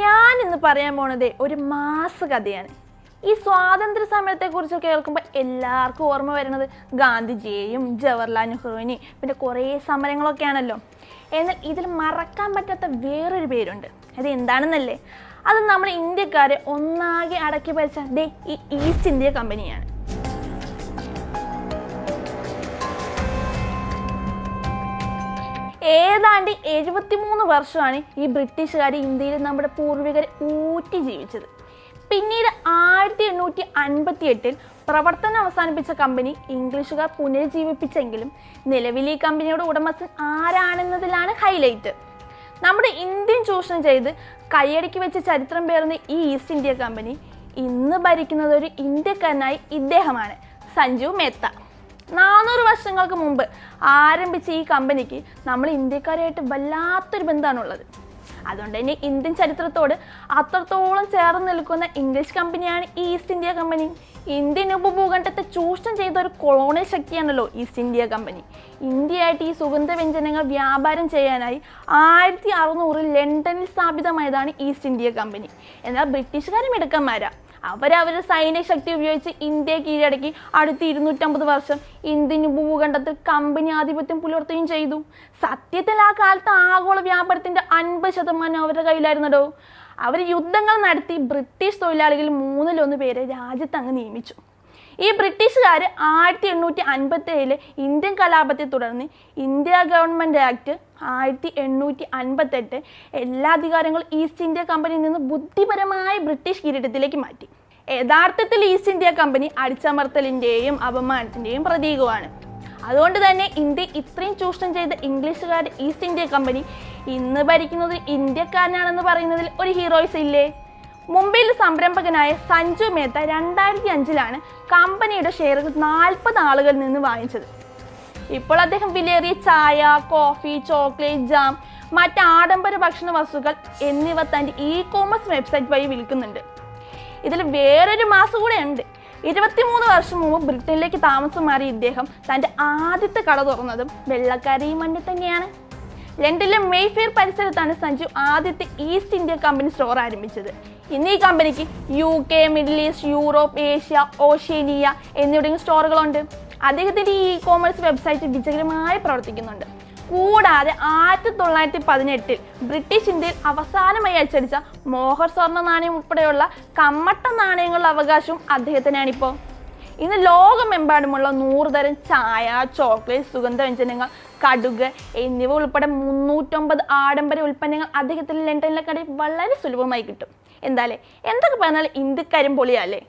ഞാൻ ഇന്ന് പറയാൻ പോണത് ഒരു മാസ കഥയാണ്. ഈ സ്വാതന്ത്ര്യ സമരത്തെക്കുറിച്ച് കേൾക്കുമ്പോൾ എല്ലാവർക്കും ഓർമ്മ വരുന്നത് ഗാന്ധിജിയെയും ജവഹർലാൽ നെഹ്റുവിനെയും. പിന്നെ കുറേ സമരങ്ങളൊക്കെയാണല്ലോ. എന്നാൽ ഇതിൽ മറക്കാൻ പറ്റാത്ത വേറൊരു പേരുണ്ട്. അത് എന്താണെന്നല്ലേ? അത് നമ്മൾ ഇന്ത്യക്കാരെ ഒന്നാകെ അടക്കി ഭരിച്ച ദേ ഈ ഈസ്റ്റ് ഇന്ത്യ കമ്പനിയാണ് ഏതാണ്ട് എഴുപത്തിമൂന്ന് വർഷമാണ് ഈ ബ്രിട്ടീഷുകാർ ഇന്ത്യയിൽ നമ്മുടെ പൂർവികർ ഊറ്റി ജീവിച്ചത്. പിന്നീട് ആയിരത്തി എണ്ണൂറ്റി അൻപത്തി എട്ടിൽ പ്രവർത്തനം അവസാനിപ്പിച്ച കമ്പനി ഇംഗ്ലീഷുകാർ പുനരുജ്ജീവിപ്പിച്ചെങ്കിലും നിലവിൽ ഈ കമ്പനിയുടെ ഉടമസ്ഥൻ ആരാണെന്നതിലാണ് ഹൈലൈറ്റ് നമ്മുടെ ഇന്ത്യൻ ചൂഷണം ചെയ്ത് കൈയടക്കി വെച്ച ചരിത്രം പേർന്ന ഈ ഈസ്റ്റ് ഇന്ത്യ കമ്പനി ഇന്ന് ഭരിക്കുന്നത് ഒരു ഇന്ത്യക്കാരനായി ഇദ്ദേഹമാണ് സഞ്ജു മേത്ത. നാനൂറ് വർഷങ്ങൾക്ക് മുമ്പ് ആരംഭിച്ച ഈ കമ്പനിക്ക് നമ്മൾ ഇന്ത്യക്കാരായിട്ട് വല്ലാത്തൊരു ബന്ധമാണുള്ളത് അതുകൊണ്ട് തന്നെ ഇന്ത്യൻ ചരിത്രത്തോട് അത്രത്തോളം ചേർന്ന് നിൽക്കുന്ന ഇംഗ്ലീഷ് കമ്പനിയാണ് ഈസ്റ്റ് ഇന്ത്യ കമ്പനി ഇന്ത്യൻ ഉപഭൂഖണ്ഡത്തെ ചൂഷണം ചെയ്ത ഒരു കൊളോണിയൽ ശക്തിയാണല്ലോ ഈസ്റ്റ് ഇന്ത്യ കമ്പനി ഇന്ത്യയായിട്ട് ഈ സുഗന്ധവ്യഞ്ജനങ്ങൾ വ്യാപാരം ചെയ്യാനായി ആയിരത്തി അറുന്നൂറിൽ ലണ്ടനിൽ സ്ഥാപിതമായതാണ് ഈസ്റ്റ് ഇന്ത്യ കമ്പനി എന്നാൽ ബ്രിട്ടീഷുകാരും മിടുക്കന്മാരാ അവരുടെ സൈനിക ശക്തി ഉപയോഗിച്ച് ഇന്ത്യയെ കീഴടക്കി അടുത്ത ഇരുന്നൂറ്റമ്പത് വർഷം ഇന്ത്യൻ ഭൂഖണ്ഡത്തിൽ കമ്പനി ആധിപത്യം പുലർത്തുകയും ചെയ്തു. സത്യത്തിൽ ആ കാലത്ത് ആഗോള വ്യാപാരത്തിന്റെ അൻപത് ശതമാനം അവരുടെ കയ്യിലായിരുന്നടോ? അവർ യുദ്ധങ്ങൾ നടത്തി ബ്രിട്ടീഷ് തൊഴിലാളികളിൽ മൂന്നിലൊന്ന് പേരെ രാജ്യത്ത് അങ്ങ് നിയമിച്ചു. ഈ ബ്രിട്ടീഷുകാർ ആയിരത്തി എണ്ണൂറ്റി അൻപത്തി ഏഴിലെ ഇന്ത്യൻ കലാപത്തെ തുടർന്ന് ഇന്ത്യ ഗവൺമെന്റ് ആക്ട് ആയിരത്തി എണ്ണൂറ്റി അൻപത്തെട്ട് എല്ലാ അധികാരങ്ങളും ഈസ്റ്റ് ഇന്ത്യ കമ്പനിയിൽ നിന്ന് ബുദ്ധിപരമായ ബ്രിട്ടീഷ് കിരീടത്തിലേക്ക് മാറ്റി. യഥാർത്ഥത്തിൽ ഈസ്റ്റ് ഇന്ത്യ കമ്പനി അടിച്ചമർത്തലിന്റെയും അപമാനത്തിന്റെയും പ്രതീകമാണ്. അതുകൊണ്ട് തന്നെ ഇന്ത്യ ഇത്രയും ചൂഷണം ചെയ്ത ഇംഗ്ലീഷുകാർ ഈസ്റ്റ് ഇന്ത്യ കമ്പനി ഇന്ന് ഭരിക്കുന്നത് ഇന്ത്യക്കാരനാണെന്ന് പറയുന്നതിൽ ഒരു ഹീറോയിസ് ഇല്ലേ? മുംബൈയിൽ സംരംഭകനായ സഞ്ജു മേത്ത രണ്ടായിരത്തി അഞ്ചിലാണ് കമ്പനിയുടെ ഷെയറുകൾ നാൽപ്പത് ആളുകളിൽ നിന്ന് വാങ്ങിച്ചത്. ഇപ്പോൾ അദ്ദേഹം വിലയേറിയ ചായ കോഫി ചോക്ലേറ്റ് ജാം മറ്റ് ആഡംബര ഭക്ഷണ വസ്തുക്കൾ എന്നിവ തന്റെ ഇ കോമേഴ്സ് വെബ്സൈറ്റ് വഴി വിൽക്കുന്നുണ്ട്. ഇതിൽ വേറൊരു മാസം കൂടെ ഉണ്ട്. ഇരുപത്തിമൂന്ന് വർഷം മുമ്പ് ബ്രിട്ടനിലേക്ക് താമസം മാറിയ ഇദ്ദേഹം തന്റെ ആദ്യത്തെ കട തുറന്നതും വെള്ളക്കാരി മണ്ണിൽ തന്നെയാണ്. ലണ്ടനിലെ മെയ്ഫെയർ പരിസരത്താണ് സഞ്ജു ആദ്യത്തെ ഈസ്റ്റ് ഇന്ത്യ കമ്പനി സ്റ്റോർ ആരംഭിച്ചത്. ഇന്ന് ഈ കമ്പനിക്ക് U K middle East Europe Asia Oceania എന്നിവിടെയും സ്റ്റോറുകളുണ്ട് അദ്ദേഹത്തിന്റെ ഈ ഇ കോമേഴ്സ് വെബ്സൈറ്റ് വിജയകരമായി പ്രവർത്തിക്കുന്നുണ്ട്. കൂടാതെ ആയിരത്തി തൊള്ളായിരത്തി പതിനെട്ടിൽ ബ്രിട്ടീഷ് ഇന്ത്യയിൽ അവസാനമായി അച്ചടിച്ച മോഹർ സ്വർണ നാണയം ഉൾപ്പെടെയുള്ള കമ്മട്ട നാണയങ്ങളുടെ അവകാശവും അദ്ദേഹത്തിനാണിപ്പോൾ ഇന്ന് ലോകമെമ്പാടുമുള്ള നൂറ് തരം ചായ ചോക്ലേറ്റ് സുഗന്ധവ്യഞ്ജനങ്ങൾ കടുക് എന്നിവ ഉൾപ്പെടെ മുന്നൂറ്റൊമ്പത് ആഡംബര ഉൽപ്പന്നങ്ങൾ അദ്ദേഹത്തിന് ലണ്ടനിലെ കടയിൽ വളരെ സുലഭമായി കിട്ടും. എന്തായാലേ എന്തൊക്കെ പറഞ്ഞാൽ ഇന്ത്യക്കാരും പൊളിയല്ലേ?